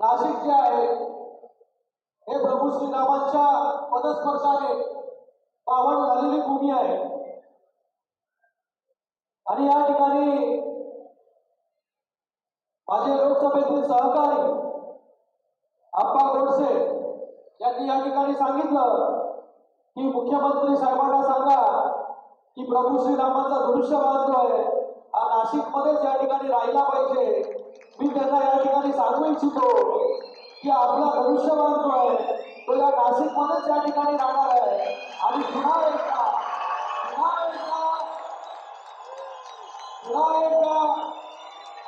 नाशिक जे आहे. हे प्रभू श्रीरामांच्या पदस्पर्शाने पावन झालेली भूमी आहे. आणि या ठिकाणी माझे लोकसभेतील सहकारी आप्पा गोडसे यांनी या ठिकाणी सांगितलं की मुख्यमंत्री साहेबांना सांगा की प्रभू श्रीरामांचा धनुष्यबाण जो आहे हा नाशिकमध्येच या ठिकाणी राहिला पाहिजे. मी त्यांना या ठिकाणी सांगू इच्छितो की आपला भविष्यवान जो आहे तो या नाशिकमध्येच या ठिकाणी राहणार आहे. आणि पुन्हा एकदा पुन्हा एकदा पुन्हा एकदा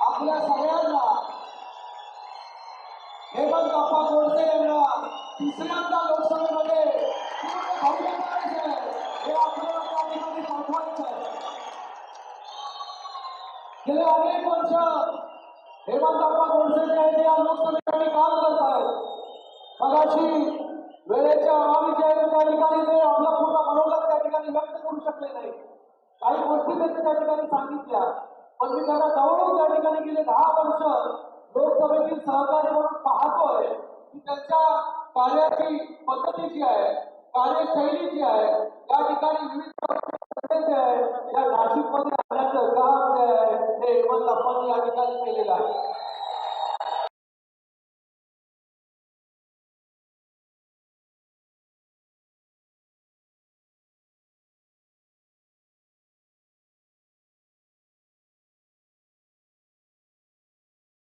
आपल्या सगळ्यांना हेमंत अप्पा गोडसे यांना तिसऱ्यांदा लोकसभेमध्ये पूर्ण भव्य हे आपल्याला त्या ठिकाणी पाठवायचं आहे. गेले अनेक वर्ष हेमंत अप्पा गोडसे जे आहेत ते या लोकसभेसाठी काम करत आहेत मगाशी वेळेच्या अभावी जे आहे त्या ठिकाणी ते आपला पूर्ण मनोगत त्या ठिकाणी व्यक्त करू शकले नाही. काही गोष्टी त्यांनी त्या ठिकाणी सांगितल्या. पण मी त्यांना जवळून त्या ठिकाणी गेले दहा वर्ष लोकसभेतील सहकारी म्हणून पाहतोय की त्यांच्या कार्याची पद्धती जी आहे कार्यशैली जी आहे या ठिकाणी विविध